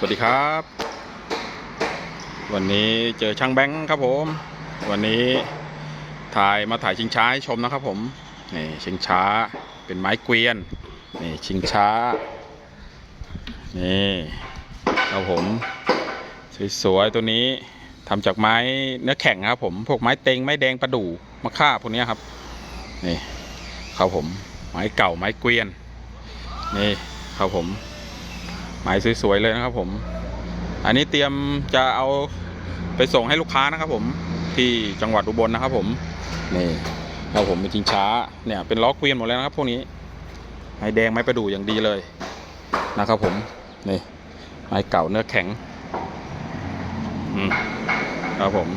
สวัสดีครับ วันนี้เจอช่างแบงค์ครับผม วันนี้ถ่ายมาถ่ายชิงช้าให้ชมนะครับผมนี่ชิงช้าเป็นไม้เกวียนนี่ชิงช้านี่ครับผมสวยๆตัวนี้ทำจากไม้เนื้อแข็งครับผมพวกไม้เต็งไม้แดงประดู่มะค่าพวกนี้ครับนี่ครับผมไม้เก่าไม้เกวียนนี่ครับผม หมายสวยๆเลยนะครับผม อันนี้เตรียมจะเอาไปส่งให้ลูกค้านะครับผมที่จังหวัดอุบลนะครับผมนี่ครับผมเป็นชิงช้าเนี่ยเป็นล้อเกวียนหมดแล้วนะครับ พวกนี้ไม้แดงไม้ประดู่อย่างดีเลยนะครับผมนี่ไม้เก่าเนื้อแข็งครับผม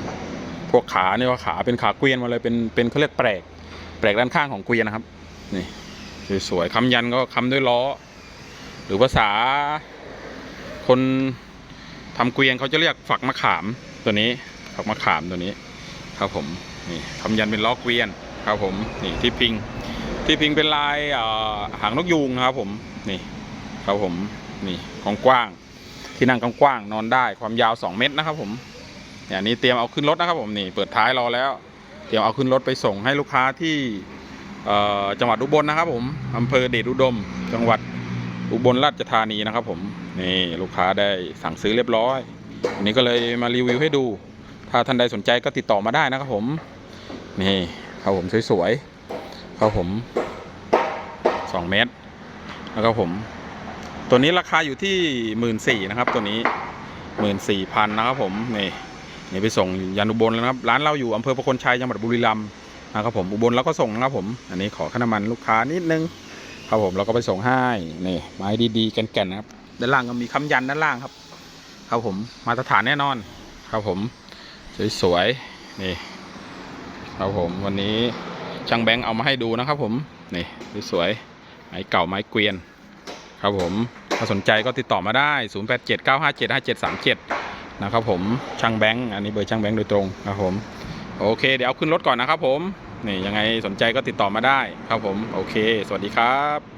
พวกขาเนี่ยว่าขาเป็นขาเกวียนมาเลยเป็นเป็นเขาเรียกแปลก แปลกด้านข้างของเกวียนนะครับ นี่สวยๆคำยันก็คำด้วยล้อ หรือภาษา คนทำเกวียนเขาจะเรียกฝักมะขามตัวนี้ ฝักมะขามตัวนี้ ครับผมนี่ทำยันเป็นล้อเกวียนครับผมนี่ที่พิง ที่พิงเป็นลายหางนกยูงนะครับผมนี่ครับผมนี่ของกว้างที่นั่งกว้างนอนได้ความยาว 2 เมตรนะครับผมเนี่ยนี้เตรียมเอาขึ้นรถนะครับผมนี่เปิดท้ายรอแล้ว เตรียมเอาขึ้นรถไปส่งให้ลูกค้าที่จังหวัดอุบลนะครับผมอำเภอเดชอุดม จังหวัด อุบลราชธานีนะครับผมนี่ลูกค้าได้สั่งซื้อเรียบร้อยอันนี้ก็เลยมารีวิวให้ดู ถ้าท่านใดสนใจก็ติดต่อมาได้นะครับผมนี่ครับผมสวยๆครับผม2เมตรนะครับผม ตัวนี้ราคาอยู่ที่หมื่นสี่นะครับ ตัวนี้หมื่นสี่พันนะครับผมนี่นี่ไปส่งยันอุบลแล้วนะครับ ร้านเราอยู่อำเภอประคนชัยจังหวัดบุรีรัมย์นะครับผมอุบลแล้วก็ส่งนะครับผม อันนี้ขอค่าน้ำมันลูกค้านิดนึง ครับผมเราก็ไปส่งให้นี่ไม้ดีๆแก่นๆนะครับด้านล่างก็มีคำยันด้านล่างครับ ครับผมมาตรฐานแน่นอน ครับผมสวยๆนี่ ครับผมวันนี้ช่างแบงค์เอามาให้ดูนะครับ ผมนี่สวยๆไม้เก่าไม้เกวียน ครับผมถ้าสนใจก็ติดต่อมาได้ 0879575737 นะครับผมช่างแบงค์อันนี้เบอร์ช่างแบงค์โดยตรงครับผมโอเค เดี๋ยวเอาขึ้นรถก่อนนะครับผมนี่ยังไงสนใจก็ติดต่อมาได้ครับผม โอเค สวัสดีครับ